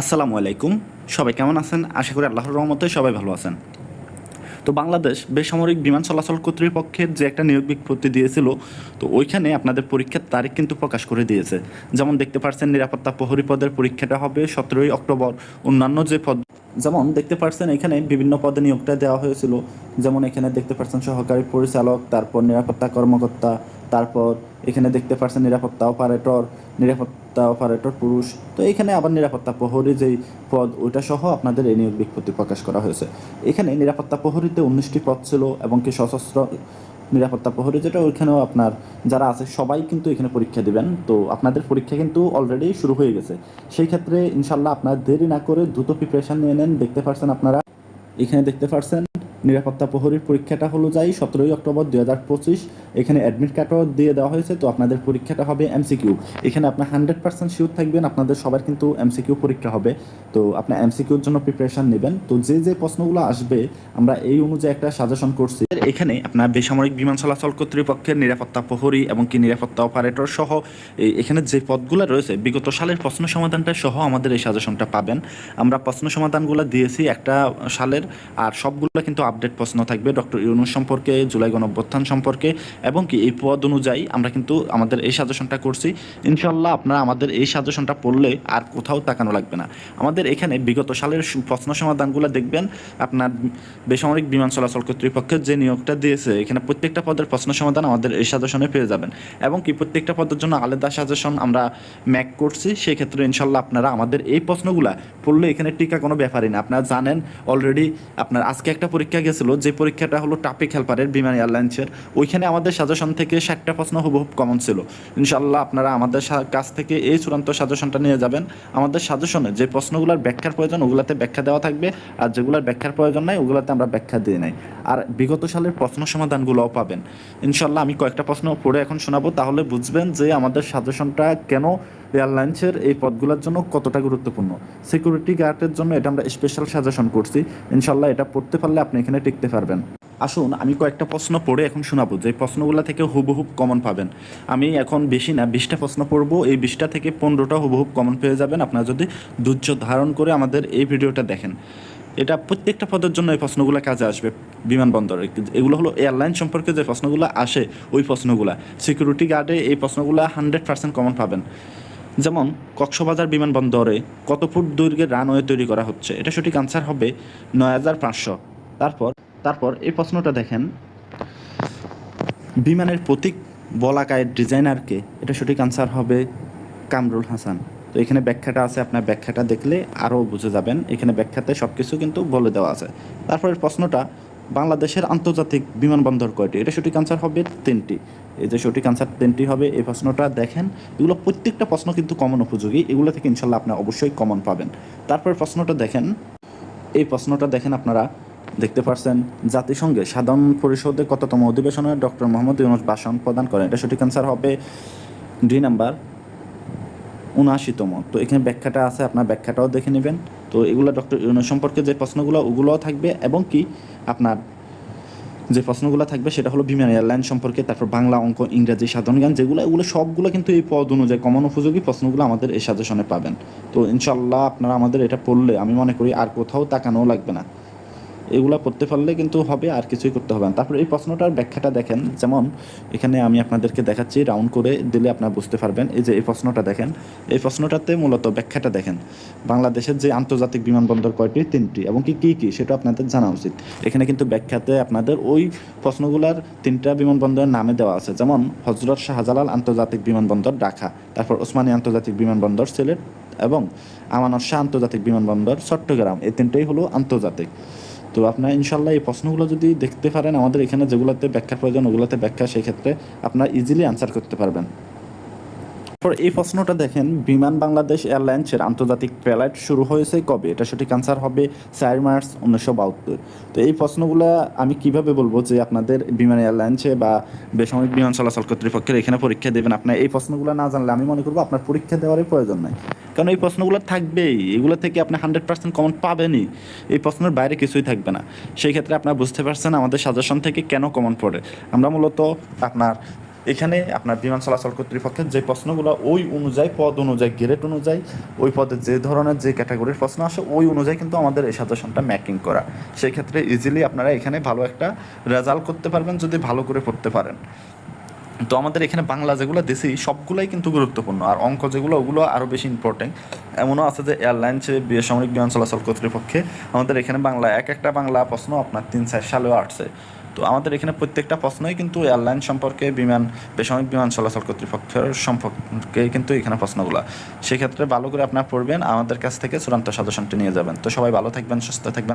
আসসালামু আলাইকুম। সবাই কেমন আছেন? আশা করি আল্লাহর রহমতে সবাই ভালো আছেন। তো বাংলাদেশ বেসামরিক বিমান চলাচল কর্তৃপক্ষের যে একটা নিয়োগ বিজ্ঞপ্তি দিয়েছিল, তো ওইখানে আপনাদের পরীক্ষার তারিখ কিন্তু প্রকাশ করে দিয়েছে। যেমন দেখতে পাচ্ছেন নিরাপত্তা প্রহরী পদের পরীক্ষাটা হবে সতেরোই অক্টোবর। অন্যান্য যে পদ যেমন দেখতে পাচ্ছেন এখানে বিভিন্ন পদে নিয়োগটা দেওয়া হয়েছিল। যেমন এখানে দেখতে পাচ্ছেন সহকারী পরিচালক, তারপর নিরাপত্তা কর্মকর্তা, তারপর এখানে দেখতে পাচ্ছেন নিরাপত্তা অপারেটর নিরাপত্তা অপারেটর পুরুষ। তো এখানে আবার নিরাপত্তা প্রহরী যেই পদ, ওইটা সহ আপনাদের এই নিয়োগ বিজ্ঞপ্তি প্রকাশ করা হয়েছে। এখানে নিরাপত্তা প্রহরীতে উনিশটি পদ ছিল এবং কি সশস্ত্র নিরাপত্তা প্রহরী যেটা, ওইখানেও আপনার যারা আছে সবাই কিন্তু এখানে পরীক্ষা দিবেন। তো আপনাদের পরীক্ষা কিন্তু অলরেডি শুরু হয়ে গেছে। সেই ক্ষেত্রে ইনশাল্লাহ আপনার দেরি না করে দ্রুত প্রিপারেশান নিয়ে নেন। দেখতে পারছেন আপনারা এখানে দেখতে পাচ্ছেন নিরাপত্তা প্রহরীর পরীক্ষাটা হলো যাই সতেরোই অক্টোবর দুই হাজার পঁচিশ। এখানে অ্যাডমিট কার্ডও দিয়ে দেওয়া হয়েছে, তো আপনাদের পরীক্ষাটা হবে এমসিকিউ এখানে আপনার হান্ড্রেড পার্সেন্ট শিওর থাকবেন, আপনাদের সবার কিন্তু এমসিকিউ পরীক্ষা হবে। তো আপনার এমসিকিউর জন্য প্রিপারেশন নেবেন। তো যে যে প্রশ্নগুলো আসবে, আমরা এই অনুযায়ী একটা সাজেশন করছি। এখানে আপনার বেসামরিক বিমান চলাচল কর্তৃপক্ষের নিরাপত্তা প্রহরী এবং কি নিরাপত্তা অপারেটর সহ এখানে যে পদগুলো রয়েছে, বিগত সালের প্রশ্ন সমাধানটা সহ আমাদের এই সাজেশনটা পাবেন। আমরা প্রশ্ন সমাধানগুলো দিয়েছি একটা সালের আর সবগুলো কিন্তু আপডেট প্রশ্ন থাকবে ডক্টর ইউনুস সম্পর্কে, জুলাই গণঅভ্যুত্থান সম্পর্কে, এবং কি এই পদ অনুযায়ী আমরা কিন্তু আমাদের এই সাজেশনটা করছি। ইনশাল্লাহ আপনারা আমাদের এই সাজেশনটা পড়লে আর কোথাও তাকানো লাগবে না। আমাদের এখানে বিগত সালের প্রশ্ন সমাধানগুলো দেখবেন। আপনার বেসামরিক বিমান চলাচল কর্তৃপক্ষের যে নিয়োগটা দিয়েছে, এখানে প্রত্যেকটা পদের প্রশ্ন সমাধান আমাদের এই সাজেশনে পেয়ে যাবেন। এবং কি প্রত্যেকটা পদের জন্য আলাদা সাজেশন আমরা ম্যাক করছি, সেক্ষেত্রে ইনশাল্লাহ আপনারা আমাদের এই প্রশ্নগুলা পড়লে এখানে টিকা কোনো ব্যাপারই না। আপনারা জানেন অলরেডি আপনার আজকে একটা পরীক্ষা গেছিল, যে পরীক্ষাটা হলো টাপিক হেল্পারের বিমান এয়ারলাইন্সের। ওইখানে আমাদের সাজেশন থেকে ষাটটা প্রশ্ন হুবহুব কমন ছিল। ইনশাল্লাহ আপনারা আমাদের কাছ থেকে এই চূড়ান্ত সাজেশনটা নিয়ে যাবেন। আমাদের সাজেশনে যে প্রশ্নগুলোর ব্যাখ্যার প্রয়োজন, ওগুলাতে ব্যাখ্যা দেওয়া থাকবে। আর যেগুলোর ব্যাখ্যার প্রয়োজন নাই, ওগুলোতে আমরা ব্যাখ্যা দিয়ে নাই। আর বিগত সালের প্রশ্ন সমাধানগুলোও পাবেন। ইনশাল্লাহ আমি কয়েকটা প্রশ্ন পড়ে এখন শোনাবো, তাহলে বুঝবেন যে আমাদের সাজেশনটা কেন এয়ারলাইন্সের এই পদগুলোর জন্য কতটা গুরুত্বপূর্ণ? সিকিউরিটি গার্ডের জন্য এটা আমরা স্পেশাল সাজেশন করছি। ইনশাল্লাহ এটা পড়তে পারলে আপনি এখানে টিকতে পারবেন। আসুন, আমি কয়েকটা প্রশ্ন পড়ে এখন শোনাবো, যে প্রশ্নগুলো থেকে হুবহুব কমন পাবেন। আমি এখন বেশি না, বিশটা প্রশ্ন পড়ব, এই বিশটা থেকে পনেরোটা হুবহুব কমন পেয়ে যাবেন। আপনারা যদি ধৈর্য ধারণ করে আমাদের এই ভিডিওটা দেখেন। এটা প্রত্যেকটা পদের জন্য এই প্রশ্নগুলো কাজে আসবে বিমানবন্দরে। এগুলো হলো এয়ারলাইন সম্পর্কে যে প্রশ্নগুলো আসে, ওই প্রশ্নগুলো। সিকিউরিটি গার্ডে এই প্রশ্নগুলো হান্ড্রেড পার্সেন্ট কমন পাবেন। যেমন, কক্সবাজার বিমানবন্দরে কত ফুট দৈর্ঘ্যের রানওয়ে তৈরি করা হচ্ছে, এটা সঠিক আনসার হবে নয় হাজার পাঁচশো। তারপর তারপর এই প্রশ্নটা দেখেন। বিমানের প্রতীক বলাকায়ের ডিজাইনারকে এটা সঠিক আনসার হবে কামরুল হাসান। তো এখানে ব্যাখ্যাটা আছে, আপনার ব্যাখ্যাটা দেখলে আরও বুঝে যাবেন। এখানে ব্যাখ্যাতে সব কিছু কিন্তু বলে দেওয়া আছে। তারপরের প্রশ্নটা বাংলাদেশের আন্তর্জাতিক বিমানবন্দর কয়টি? এটা সঠিক আনসার হবে তিনটি। এই যে সঠিক আনসার তিনটি হবে, এই প্রশ্নটা দেখেন। এগুলো প্রত্যেকটা প্রশ্ন কিন্তু কমন উপযোগী। এগুলো থেকে ইনশাল্লাহ আপনি অবশ্যই কমন পাবেন। তারপর প্রশ্নটা দেখেন। এই প্রশ্নটা দেখেন আপনারা, দেখতে পাচ্ছেন জাতিসংঘে সাধারণ পরিষদের কততম অধিবেশনে ডক্টর মোহাম্মদ ইউনুস ভাষণ প্রদান করেন? এটা সঠিক অ্যান্সার হবে দুই নাম্বার, উনআশিতম। তো এখানে ব্যাখ্যাটা আছে, আপনার ব্যাখ্যাটাও দেখে নেবেন। তো এগুলো ডক্টর ইউনুস সম্পর্কে যে প্রশ্নগুলো, ওগুলোও থাকবে এবং কি আপনার যে প্রশ্নগুলো থাকবে সেটা হলো বিমান এয়ারলাইন সম্পর্কে, তারপর বাংলা অঙ্ক, ইংরাজি, সাধারণ জ্ঞান, যেগুলো, এগুলো সবগুলো কিন্তু এই পদ অনুযায়ী কমন উপযোগী প্রশ্নগুলো আমাদের এই সাজেশনে পাবেন। তো ইনশাল্লাহ আপনারা আমাদের এটা পড়লে, আমি মনে করি আর কোথাও তাকানো লাগবে না। এগুলা করতে পারলে কিন্তু হবে, আর কিছুই করতে হবে না। তারপরে এই প্রশ্নটার ব্যাখ্যাটা দেখেন, যেমন এখানে আমি আপনাদেরকে দেখাচ্ছি, রাউন্ড করে দিলে আপনারা বুঝতে পারবেন, এই যে এই প্রশ্নটা দেখেন, এই প্রশ্নটাতে মূলত ব্যাখ্যাটা দেখেন, বাংলাদেশের যে আন্তর্জাতিক বিমানবন্দর কয়টি? তিনটি। এবং কি, কী কী? সেটা আপনাদের জানা উচিত। এখানে কিন্তু ব্যাখ্যাতে আপনাদের ওই প্রশ্নগুলার তিনটা বিমানবন্দরের নামে দেওয়া আছে, যেমন হজরত শাহজালাল আন্তর্জাতিক বিমানবন্দর, ঢাকা, তারপর ওসমানী আন্তর্জাতিক বিমানবন্দর, সিলেট, এবং আমানত শাহ আন্তর্জাতিক বিমানবন্দর, চট্টগ্রাম, এই তিনটেই হলো আন্তর্জাতিক। তো আপনার ইনশাল্লাহ এই প্রশ্নগুলো যদি দেখতে পারেন, আমাদের এখানে যেগুলোতে ব্যাখ্যার প্রয়োজন, ওগুলোতে ব্যাখ্যা, সেই ক্ষেত্রে আপনার ইজিলি আনসার করতে পারবেন। তারপর এই প্রশ্নটা দেখেন, বিমান বাংলাদেশ এয়ারলাইন্সের আন্তর্জাতিক ফ্লাইট শুরু হয়েছে কবে? এটা সঠিক আনসার হবে চার মার্চ উনিশশো বাহাত্তর। তো এই প্রশ্নগুলো আমি কীভাবে বলব যে আপনাদের বিমান এয়ারলাইন্সে বা বেসামরিক বিমান চলাচল কর্তৃপক্ষের এখানে পরীক্ষা দেবেন? আপনার এই প্রশ্নগুলো না জানলে আমি মনে করব আপনার পরীক্ষা দেওয়ারই প্রয়োজন নাই। কারণ এই প্রশ্নগুলো থাকবেই, এগুলো থেকে আপনি হান্ড্রেড পার্সেন্ট কমন পাবেনই। এই প্রশ্নের বাইরে কিছুই থাকবে না। সেই ক্ষেত্রে আপনার বুঝতে পারছেন আমাদের সাজেশন থেকে কেন কমন পড়ে। আমরা মূলত আপনার এখানে আপনার বিমান চলাচল কর্তৃপক্ষের যে প্রশ্নগুলো, ওই অনুযায়ী, পদ অনুযায়ী, গ্রেড অনুযায়ী, ওই পদে যে ধরনের যে ক্যাটাগরির প্রশ্ন আসে, ওই অনুযায়ী কিন্তু আমাদের এই সাজেশনটা ম্যাকিং করা। সেই ক্ষেত্রে ইজিলি আপনারা এখানে ভালো একটা রেজাল্ট করতে পারবেন, যদি ভালো করে পড়তে পারেন। তো আমাদের এখানে বাংলা যেগুলো দেশি সবগুলাই কিন্তু গুরুত্বপূর্ণ। আর অঙ্ক যেগুলো, ওগুলো আরও বেশি ইম্পর্টেন্ট এমনও আছে যে এয়ারলাইন্স বেসামরিক বিমান চলাচল কর্তৃপক্ষে আমাদের এখানে বাংলা এক একটা বাংলা প্রশ্ন আপনার তিন চার সালেও আসছে। তো আমাদের এখানে প্রত্যেকটা প্রশ্নই কিন্তু এয়ারলাইন সম্পর্কে বিমান, বেসামরিক বিমান চলাচল কর্তৃপক্ষের সম্পর্কে কিন্তু এখানে প্রশ্নগুলো। সেক্ষেত্রে ভালো করে আপনারা পড়বেন, আমাদের কাছ থেকে চূড়ান্ত সাজেশনটি নিয়ে যাবেন। তো সবাই ভালো থাকবেন, সুস্থ থাকবেন।